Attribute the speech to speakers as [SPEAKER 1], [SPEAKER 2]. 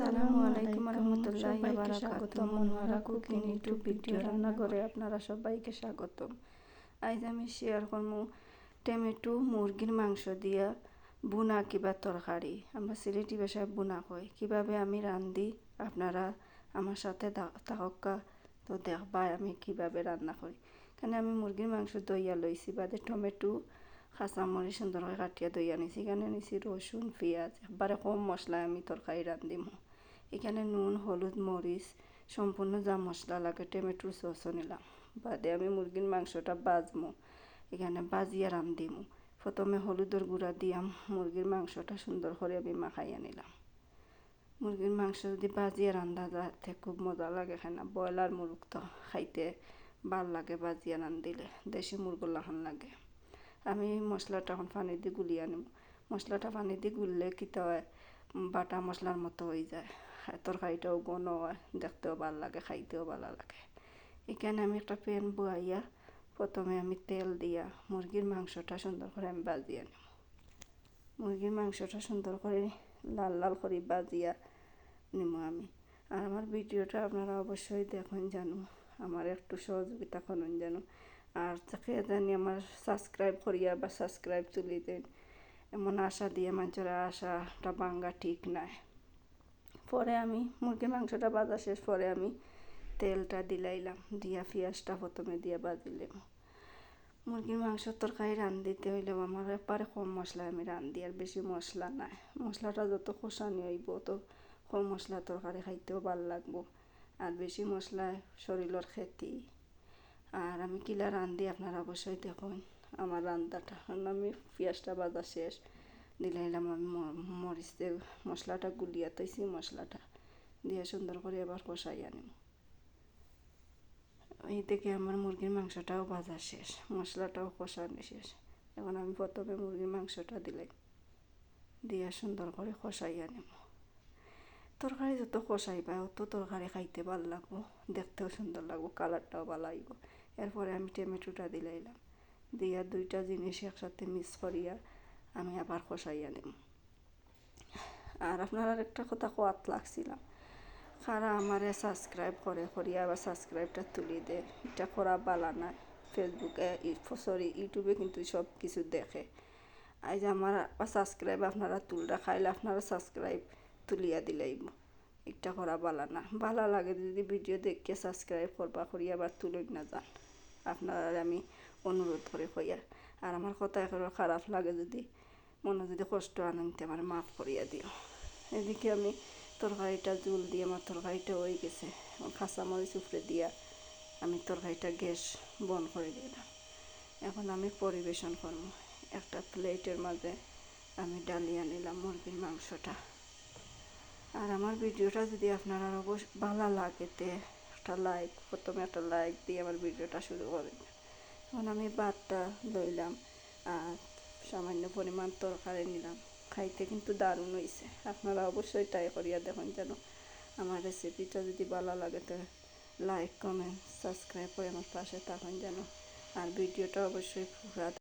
[SPEAKER 1] আলাইকুম রহমতুল্লাহি বারাকাতুহু। মনোয়ারা কুকিং ইউটিউব ভিডিও রান্নাঘরে আপনারা সবাইকে স্বাগতম। আজ আমি শেয়ার করব টমেটো মুরগির মাংস দিয়া বুনা কিবা তরকারি। আমরা সিলেটি ভাষায় বুনা কই। কীভাবে আমি রান্ধি আপনারা আমার সাথে থাকা তো দেখবা আমি কীভাবে রান্না করি। কারণ আমি মুরগির মাংস দইয়া লইছি বাদে টমেটো কাঁচামরিচ সুন্দর করে কাটিয়া দইয়া নিছি। এখানে নিছি রসুন পেঁয়াজ। একবারে কম মশলায় আমি তরকারি রান্ধিম। এখানে নুন, হলুদ, মরিচ, সম্পূর্ণ যা মশলা লাগে, টমেটোর সসও নিলাম। বাদে আমি মুরগির মাংসটা বাজমো। এখানে বাজিয়া রান্ধিমু প্রথমে হলুদের গুঁড়া দিয়াম, মুরগির মাংসটা সুন্দর করে আমি মাখাইয়া নিলাম। মুরগির মাংস যদি বাজিয়া রান্ধা যাতে খুব মজা লাগে খানা ব্রয়লার মুরগ তো খাইতে ভালো লাগে বাজিয়া রান্ধিলে দেশি মুরগ লাহান লাগে। আমি মশলাটা এখন পানি দিয়ে গুলিয়ে নিব মশলাটা পানি দিয়ে গুললে কিতা হয়, বাটা মশলার মতো হয়ে যায়। তরকারিটাও হয় দেখতেও ভালো লাগে, খাইতেও ভালো লাগে এখানে আমি একটা প্যান বয়াইয়া প্রথমে আমি তেল দিয়া মুরগির মাংসটা সুন্দর করে আমি বাজিয়ে নিব মুরগির মাংসটা সুন্দর করে লাল লাল করে বাজিয়া নিব আমি। আর আমার ভিডিওটা আপনারা অবশ্যই দেখুন জানো আমার একটু সহযোগিতা করুন জানো। আর তাকে জানি আমার সাবস্ক্রাইব করিয়া বা সাবস্ক্রাইব তুলি দেন, এমন আশা দিয়ে মানুষের আশাটা বাঙ্গা ঠিক নাই। পরে আমি মুরগির মাংসটা বাজা শেষ পরে আমি তেলটা দিলাইলাম, দিয়া পেঁয়াজটা প্রথমে দিয়া বাজিলাম মুরগির মাংসর তরকারি রান্ধিতে হইলেও আমার ব্যাপারে কম মশলায় আমি রান্ধি, আর বেশি মশলা নাই। মশলাটা যত কষানি হইব তো কম মশলা তরকারি খাইতেও ভালো লাগবো। আর বেশি মশলায় শরীরের ক্ষতি। আর আমি কিলা রান্ধি আপনারা অবশ্যই দেখুন আমার রান্নাটা আমি পেঁয়াজটা বাজা শেষ। দিলাইলাম আমি মরিচ দিয়ে মশলাটা গুলিয়া তৈছি মশলাটা দিয়ে সুন্দর করে এবার কষাই নিব এই থেকে আমার মুরগির মাংসটাও ভাজা শেষ, মশলাটাও কষানো শেষ। এখন আমি প্রথমে মুরগির মাংসটা দিলাই দিয়ে সুন্দর করে কষাই নেব তরকারি যত কষাই পায় অত তরকারি খাইতে ভালো লাগবো, দেখতেও সুন্দর লাগবো, কালারটাও ভালো আইব এরপরে আমি টমেটোটা দিলাইলাম, দিয়া দুইটা জিনিস একসাথে মিক্স করিয়া আমি আবার কষাইয়া নিম আর আপনার একটা কথা কোয়াত লাগছিলাম। কারা আমারে সাবস্ক্রাইব করে করিয়া আবার সাবস্ক্রাইবটা তুলি দে। এটা করা বালা না। ফেসবুকে সরি ইউটিউবে কিন্তু সব কিছু দেখে। আজ আমার সাবস্ক্রাইব আপনারা তুলরা খাইলে আপনারা সাবস্ক্রাইব তুলিয়া দিলাইব। এটা করা বালা না। ভালো লাগে যদি ভিডিও দেখে সাবস্ক্রাইব করবা করিয়া আবার তুলে না যান আপনারা আমি অনুরোধ করে কইয়া আর আমার কথা এখন খারাপ লাগে যদি, মনে যদি কষ্ট আনতে আমার মাফ করিয়া দিও। এদিকে আমি তরকারিটা জুল দিয়ে আমার তরকারিটা হয়ে গেছে মরিচ উপরে দিয়া আমি তরকারিটা গ্যাস বন্ধ করে দিলাম। এখন আমি পরিবেশন করব। একটা প্লেটের মাঝে আমি ডালিয়া নিলাম মুরগির মাংসটা। আর আমার ভিডিওটা যদি আপনারা অবশ্য ভালো লাগেতে একটা লাইক প্রথমে একটা লাইক দিয়ে আমার ভিডিওটা শুরু করেন। এখন আমি ভাতটা লইলাম আর সামান্য পরিমাণ তরকারি নিলাম। খাইতে কিন্তু দারুণ হয়েছে আপনারা অবশ্যই ট্রাই করিয়া দেখুন যেন আমার রেসিপিটা যদি ভালো লাগে তো লাইক কমেন্ট সাবস্ক্রাইব করে আমার পাশে থাকুন যেন। আর ভিডিওটা অবশ্যই পুরা